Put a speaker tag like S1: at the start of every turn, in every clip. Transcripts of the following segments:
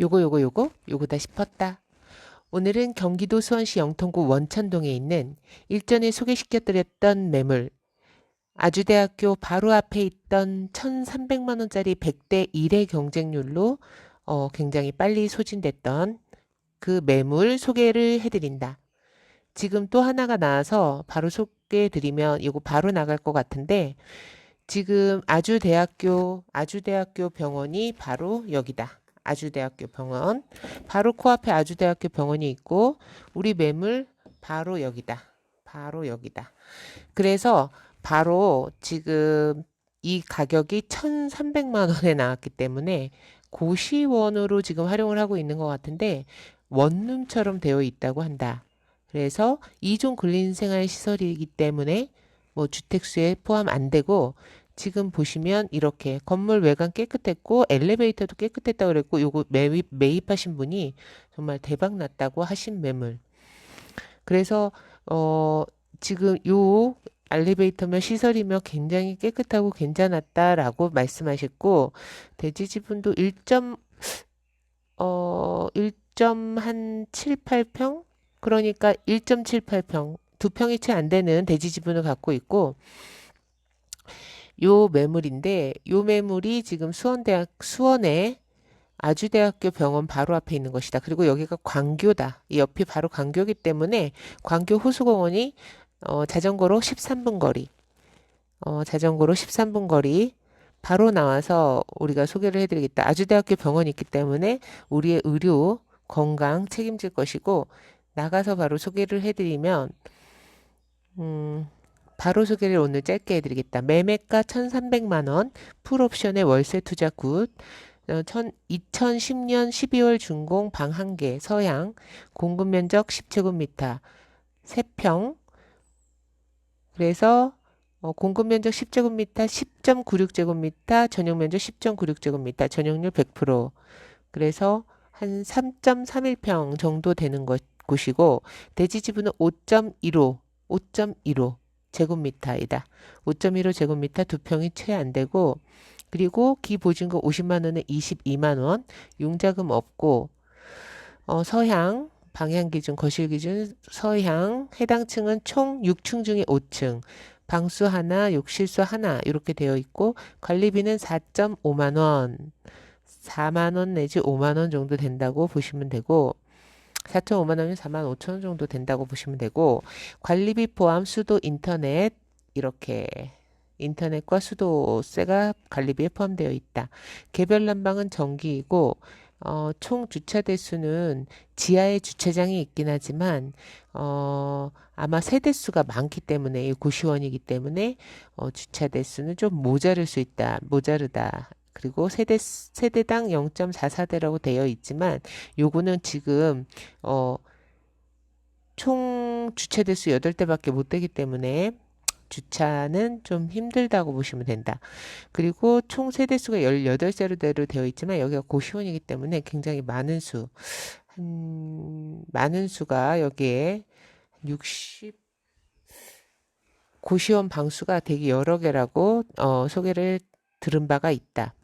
S1: 요거 요거 요거 요거다 싶었다. 오늘은 경기도 수원시 영통구 원천동에 있는 일전에 소개시켜드렸던 매물 아주대학교 바로 앞에 있던 1,300만 원짜리 100대 1의 경쟁률로 어, 굉장히 빨리 소진됐던 그 매물 소개를 해드린다. 지금 또 하나가 나와서 바로 소개해드리면 이거 바로 나갈 것 같은데 지금 아주대학교 아주대학교 병원이 바로 여기다. 아주대학교 병원 바로 코앞에 아주대학교 병원이 있고 우리 매물 바로 여기다. 바로 여기다. 그래서 바로 지금 이 가격이 1,300만 원에 나왔기 때문에 고시원으로 지금 활용을 하고 있는 것 같은데 원룸처럼 되어 있다고 한다. 그래서 이종 근린생활 시설이기 때문에 뭐 주택수에 포함 안 되고 지금 보시면 이렇게 건물 외관 깨끗했고 엘리베이터도 깨끗했다고 그랬고 요거 매입, 매입하신 분이 정말 대박 났다고 하신 매물. 그래서 어 지금 요 엘리베이터며 시설이며 굉장히 깨끗하고 괜찮았다라고 말씀하셨고 대지 지분도 1점 어 1.한78평 그러니까 1.78평 두 평이 채 안 되는 대지 지분을 갖고 있고 요 매물인데 요 매물이 지금 수원대학 수원에 아주대학교 병원 바로 앞에 있는 것이다. 그리고 여기가 광교다. 이 옆이 바로 광교기 때문에 광교 호수공원이 어, 자전거로 13분 거리. 어, 자전거로 13분 거리. 바로 나와서 우리가 소개를 해드리겠다. 아주대학교 병원이 있기 때문에 우리의 의료, 건강 책임질 것이고, 나가서 바로 소개를 해드리면, 음, 바로 소개를 오늘 짧게 해드리겠다. 매매가 1,300만 원, 풀옵션의 월세 투자 굿, 어, 2010년 12월 준공 방 1개, 서양, 공급 면적 10제곱미터, 3평, 그래서 어, 공급 면적 10제곱미터, 10.96제곱미터, 전용 면적 10.96제곱미터, 전용률 100%. 그래서 한 3.31평 정도 되는 것, 곳이고 대지 지분은 5.15, 5.15 제곱미터이다. 5.15 제곱미터 두 평이 채 안 되고 그리고 기보증금 50만 원에 22만 원, 융자금 없고 어, 서향 방향 기준, 거실 기준, 서향, 해당 층은 총 6층 중에 5층, 방수 하나, 욕실수 하나, 이렇게 되어 있고, 관리비는 4.5만 원, 4만 원 내지 5만 원 정도 된다고 보시면 되고, 4.5만 원이면 4만 5천 원 정도 된다고 보시면 되고, 관리비 포함 수도 인터넷, 이렇게 인터넷과 수도세가 관리비에 포함되어 있다. 개별 난방은 전기이고, 어, 총 주차 대수는 지하에 주차장이 있긴 하지만, 어, 아마 세대수가 많기 때문에, 이 고시원이기 때문에, 어, 주차 대수는 좀 모자랄 수 있다. 모자르다. 그리고 세대, 세대당 0.44대라고 되어 있지만, 요거는 지금, 어, 총 주차 대수 8대밖에 못 되기 때문에, 주차는 좀 힘들다고 보시면 된다. 그리고 총 세대수가 18세대로 되어 있지만 여기가 고시원이기 때문에 굉장히 많은 수, 한, 많은 수가 여기에 60, 고시원 방수가 되게 여러 개라고 어, 소개를 들은 바가 있다.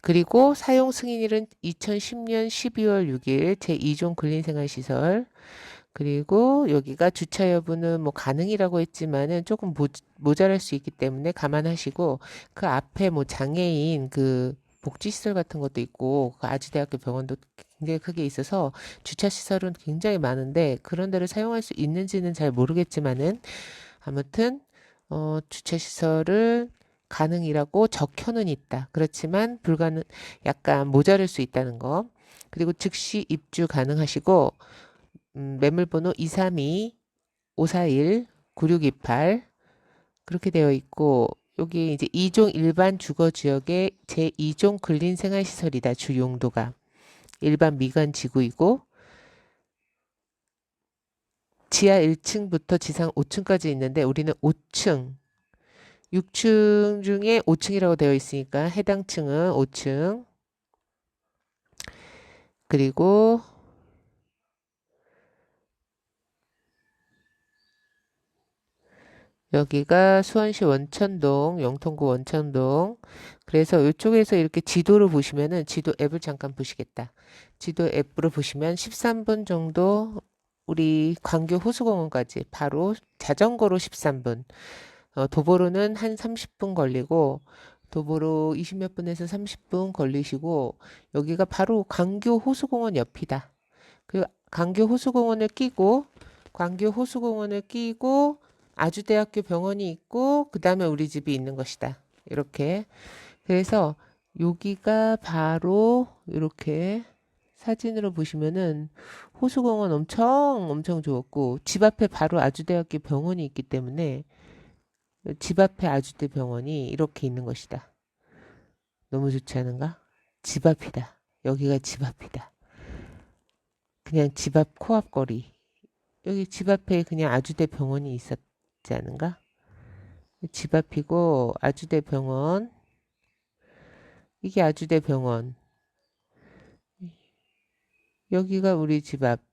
S1: 그리고 사용 승인일은 2010년 12월 6일 제2종 근린생활시설. 그리고 여기가 주차 여부는 뭐 가능이라고 했지만은 조금 모, 모자랄 수 있기 때문에 감안하시고 그 앞에 뭐 장애인 그 복지시설 같은 것도 있고 그 아주대학교 병원도 굉장히 크게 있어서 주차 시설은 굉장히 많은데 그런 데를 사용할 수 있는지는 잘 모르겠지만은 아무튼 어, 주차 시설을 가능이라고 적혀는 있다. 그렇지만 불가능 약간 모자랄 수 있다는 거. 그리고 즉시 입주 가능하시고 음, 매물번호 232 541 9628 그렇게 되어 있고 여기 이제 2종 일반 주거 지역의 제2종 근린 생활 시설이다. 주 용도가 일반 미관 지구이고 지하 1층부터 지상 5층까지 있는데 우리는 5층 6층 중에 5층이라고 되어 있으니까 해당 층은 5층 그리고 여기가 수원시 원천동, 영통구 원천동. 그래서 이쪽에서 이렇게 지도를 보시면은 지도 앱을 잠깐 보시겠다. 지도 앱으로 보시면 13분 정도 우리 광교 호수공원까지 바로 자전거로 13분. 어, 도보로는 한 30분 걸리고 도보로 20몇 분에서 30분 걸리시고 여기가 바로 광교 호수공원 옆이다. 그 광교 호수공원을 끼고 광교 호수공원을 끼고 아주대학교 병원이 있고 그 다음에 우리 집이 있는 것이다. 이렇게 그래서 여기가 바로 이렇게 사진으로 보시면은 호수공원 엄청 엄청 좋았고 집 앞에 바로 아주대학교 병원이 있기 때문에 집 앞에 아주대 병원이 이렇게 있는 것이다. 너무 좋지 않은가? 집 앞이다. 여기가 집 앞이다. 그냥 집 앞 코앞 거리. 여기 집 앞에 그냥 아주대 병원이 있었지 않은가? 집 앞이고 아주대 병원. 이게 아주대 병원. 여기가 우리 집 앞.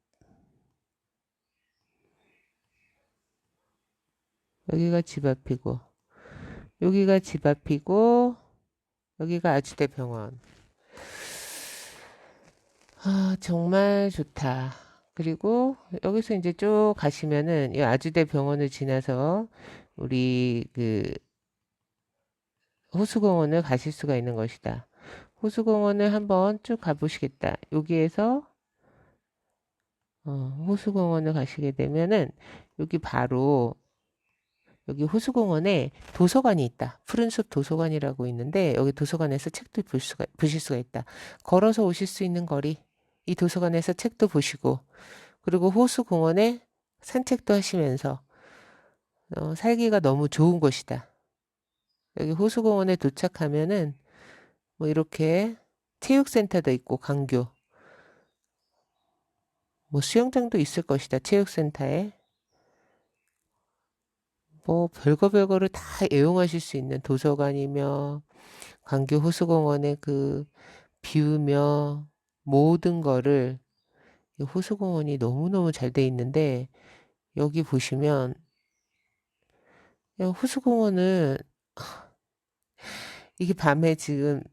S1: 여기가 집 앞이고, 여기가 집 앞이고, 여기가 아주대 병원. 아, 정말 좋다. 그리고 여기서 이제 쭉 가시면은 이 아주대 병원을 지나서 우리 그 호수공원을 가실 수가 있는 것이다. 호수공원을 한번 쭉 가보시겠다. 여기에서 어, 호수공원을 가시게 되면은 여기 바로 여기 호수공원에 도서관이 있다. 푸른숲 도서관이라고 있는데 여기 도서관에서 책도 볼 수가, 보실 수가 있다. 걸어서 오실 수 있는 거리. 이 도서관에서 책도 보시고 그리고 호수공원에 산책도 하시면서 어, 살기가 너무 좋은 곳이다. 여기 호수공원에 도착하면은 뭐 이렇게 체육센터도 있고 강교 뭐 수영장도 있을 것이다. 체육센터에 뭐 별거 별거를 다 애용하실 수 있는 도서관이며 광교 호수공원의 그 뷰며 모든 거를 이 호수공원이 너무너무 잘 돼 있는데 여기 보시면 호수공원은 이게 밤에 지금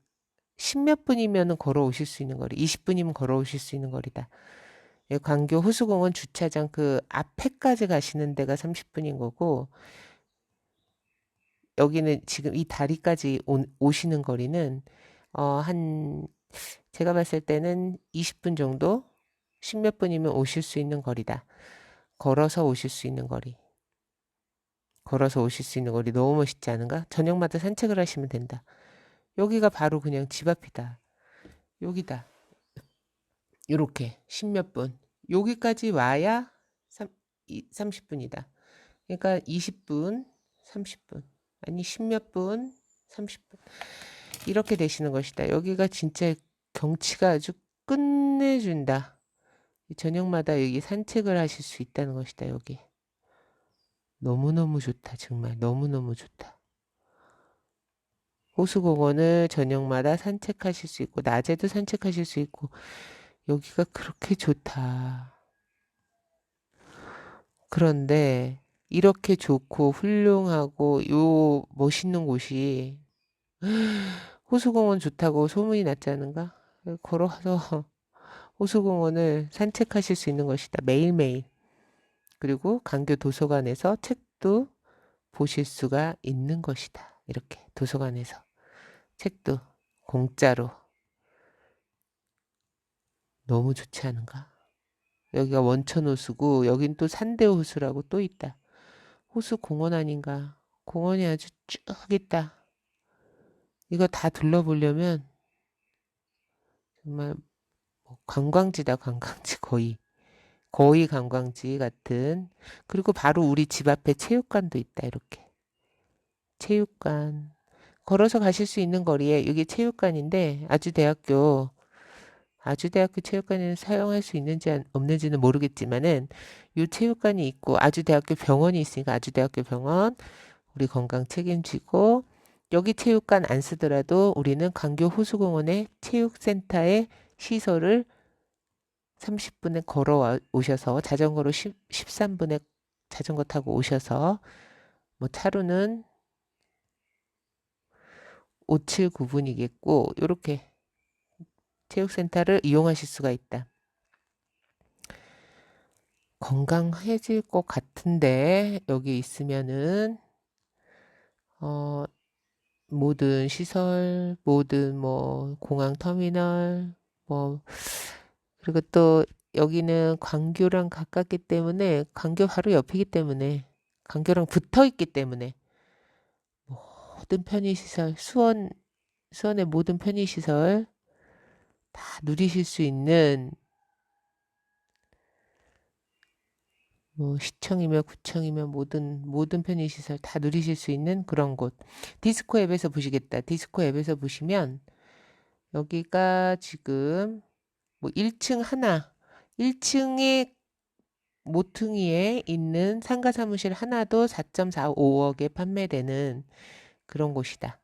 S1: 십몇 분이면 걸어오실 수 있는 거리, 20분이면 걸어오실 수 있는 거리다. 광교 호수공원 주차장 그 앞에까지 가시는 데가 30분인 거고 여기는 지금 이 다리까지 오, 오시는 거리는 어, 한 제가 봤을 때는 20분 정도, 10몇 분이면 오실 수 있는 거리다. 걸어서 오실 수 있는 거리. 걸어서 오실 수 있는 거리 너무 멋있지 않은가? 저녁마다 산책을 하시면 된다. 여기가 바로 그냥 집 앞이다. 여기다. 요렇게 10몇 분. 여기까지 와야 3, 30분이다. 그러니까 20분, 30분. 아니 10몇 분, 30분. 이렇게 되시는 것이다. 여기가 진짜 경치가 아주 끝내준다. 저녁마다 여기 산책을 하실 수 있다는 것이다. 여기. 너무너무 좋다. 정말 너무너무 좋다. 호수공원을 저녁마다 산책하실 수 있고 낮에도 산책하실 수 있고 여기가 그렇게 좋다. 그런데 이렇게 좋고 훌륭하고 요 멋있는 곳이 호수공원 좋다고 소문이 났지 않은가? 걸어서 호수공원을 산책하실 수 있는 것이다. 매일매일. 그리고 강교 도서관에서 책도 보실 수가 있는 것이다. 이렇게 도서관에서 책도 공짜로. 너무 좋지 않은가? 여기가 원천 호수고 여긴 또 산대 호수라고 또 있다. 호수 공원 아닌가? 공원이 아주 쭉 있다. 이거 다 둘러보려면 정말 뭐 관광지다 관광지 거의 거의 관광지 같은 그리고 바로 우리 집 앞에 체육관도 있다 이렇게 체육관 걸어서 가실 수 있는 거리에 여기 체육관인데 아주 대학교 아주대학교 체육관에는 사용할 수 있는지 없는지는 모르겠지만은 이 체육관이 있고 아주대학교 병원이 있으니까 아주대학교 병원 우리 건강 책임지고 여기 체육관 안 쓰더라도 우리는 광교 호수공원의 체육센터의 시설을 30분에 걸어 오셔서 자전거로 10, 13분에 자전거 타고 오셔서 뭐 차로는 579분이겠고 요렇게 체육센터를 이용하실 수가 있다. 건강해질 것 같은데 여기 있으면은 어 모든 시설, 모든 뭐 공항 터미널 뭐 그리고 또 여기는 광교랑 가깝기 때문에 광교 바로 옆이기 때문에 광교랑 붙어 있기 때문에 모든 편의시설 수원 수원의 모든 편의시설 다 누리실 수 있는 뭐 시청이며 구청이며 모든 모든 편의 시설 다 누리실 수 있는 그런 곳. 디스코 앱에서 보시겠다. 디스코 앱에서 보시면 여기가 지금 뭐 1층 하나, 1층에 모퉁이에 있는 상가 사무실 하나도 4.45억에 판매되는 그런 곳이다.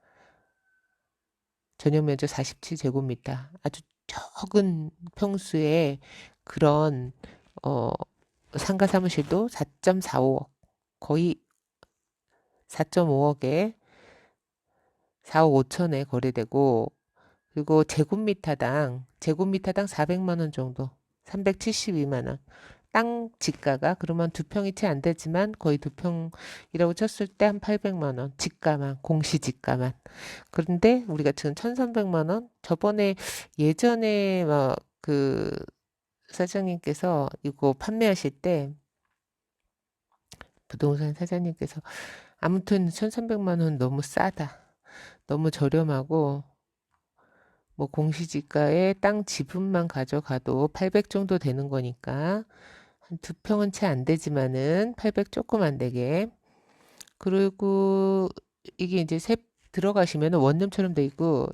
S1: 전용 면적 47제곱미터. 아주 적은 평수에 그런 어 상가 사무실도 4.45억, 거의 4.5억에 4억 5천에 거래되고, 그리고 제곱미터당, 제곱미터당 400만 원 정도, 372만 원. 땅 지가가 그러면 두 평이 채 안 되지만 거의 두 평이라고 쳤을 때 한 800만 원, 지가만, 공시 지가만. 그런데 우리가 지금 1,300만 원? 저번에 예전에 막 그 사장님께서 이거 판매하실 때 부동산 사장님께서 아무튼 1,300만 원 너무 싸다. 너무 저렴하고 뭐 공시지가에 땅 지분만 가져가도 800 정도 되는 거니까 한 두 평은 채 안 되지만은 800 조금 안 되게 그리고 이게 이제 새 들어가시면 원룸처럼 돼 있고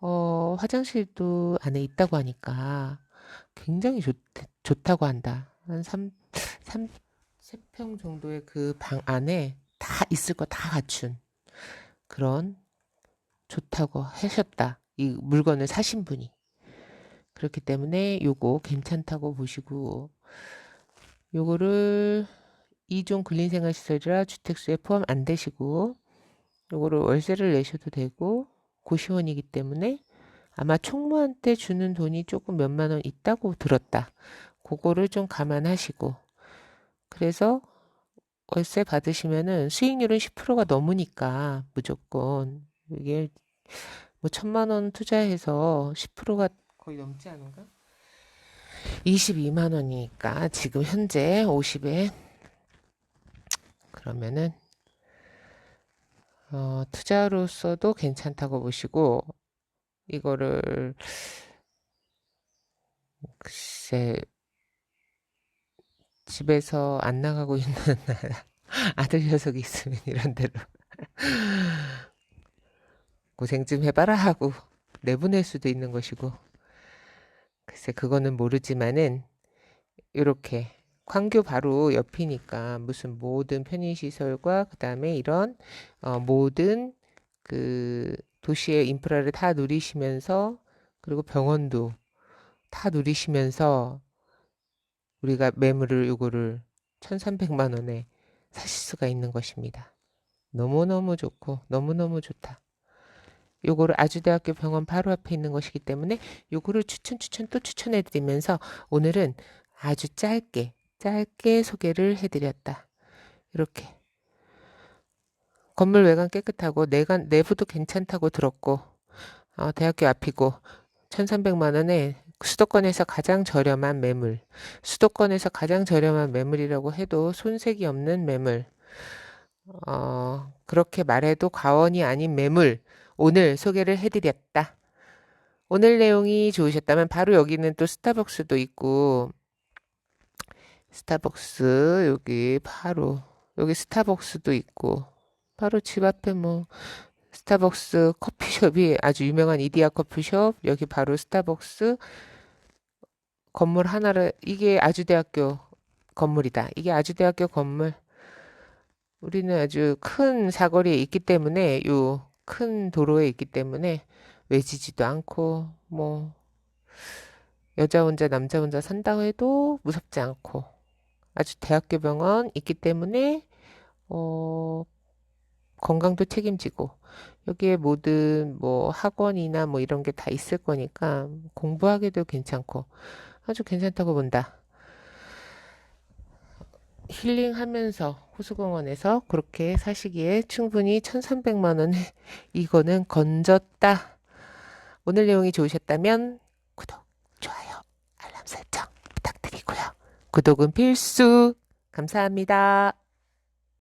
S1: 어 화장실도 안에 있다고 하니까 굉장히 좋, 좋다고 한다. 한 3, 3, 3평 정도의 그 방 안에 다 있을 거 다 갖춘 그런 좋다고 하셨다. 이 물건을 사신 분이. 그렇기 때문에 요거 괜찮다고 보시고 요거를 2종 근린생활시설이라 주택수에 포함 안 되시고 요거를 월세를 내셔도 되고 고시원이기 때문에 아마 총무한테 주는 돈이 조금 몇만 원 있다고 들었다. 그거를 좀 감안하시고. 그래서 월세 받으시면은 수익률은 10%가 넘으니까 무조건 이게 뭐 천만 원 투자해서 10%가 거의 넘지 않은가? 22만 원이니까 지금 현재 50에 그러면은 어, 투자로서도 괜찮다고 보시고 이거를 글쎄 집에서 안 나가고 있는 아들 녀석이 있으면 이런 대로 고생 좀 해봐라 하고 내보낼 수도 있는 것이고 글쎄 그거는 모르지만은 이렇게 광교 바로 옆이니까 무슨 모든 편의시설과 그 다음에 이런 어, 모든 그 도시의 인프라를 다 누리시면서 그리고 병원도 다 누리시면서 우리가 매물을 요거를 1300만 원에 사실 수가 있는 것입니다. 너무너무 좋고 너무너무 좋다. 요거를 아주대학교 병원 바로 앞에 있는 것이기 때문에 요거를 추천 추천 또 추천해 드리면서 오늘은 아주 짧게 짧게 소개를 해 드렸다. 이렇게 건물 외관 깨끗하고 내관, 내부도 괜찮다고 들었고 어, 대학교 앞이고 1,300만 원에 수도권에서 가장 저렴한 매물 수도권에서 가장 저렴한 매물이라고 해도 손색이 없는 매물 어, 그렇게 말해도 과언이 아닌 매물 오늘 소개를 해드렸다. 오늘 내용이 좋으셨다면 바로 여기는 또 스타벅스도 있고 스타벅스 여기 바로 여기 스타벅스도 있고 바로 집 앞에 뭐 스타벅스 커피숍이 아주 유명한 이디야 커피숍 여기 바로 스타벅스 건물 하나를 이게 아주대학교 건물이다. 이게 아주대학교 건물. 우리는 아주 큰 사거리에 있기 때문에 요 큰 도로에 있기 때문에 외지지도 않고 뭐 여자 혼자 남자 혼자 산다고 해도 무섭지 않고 아주 대학교 병원 있기 때문에 어, 건강도 책임지고 여기에 모든 뭐 학원이나 뭐 이런 게 다 있을 거니까 공부하기도 괜찮고 아주 괜찮다고 본다. 힐링하면서 호수공원에서 그렇게 사시기에 충분히 1,300만 원 이거는 건졌다. 오늘 내용이 좋으셨다면 구독, 좋아요, 알람 설정 부탁드리고요. 구독은 필수. 감사합니다.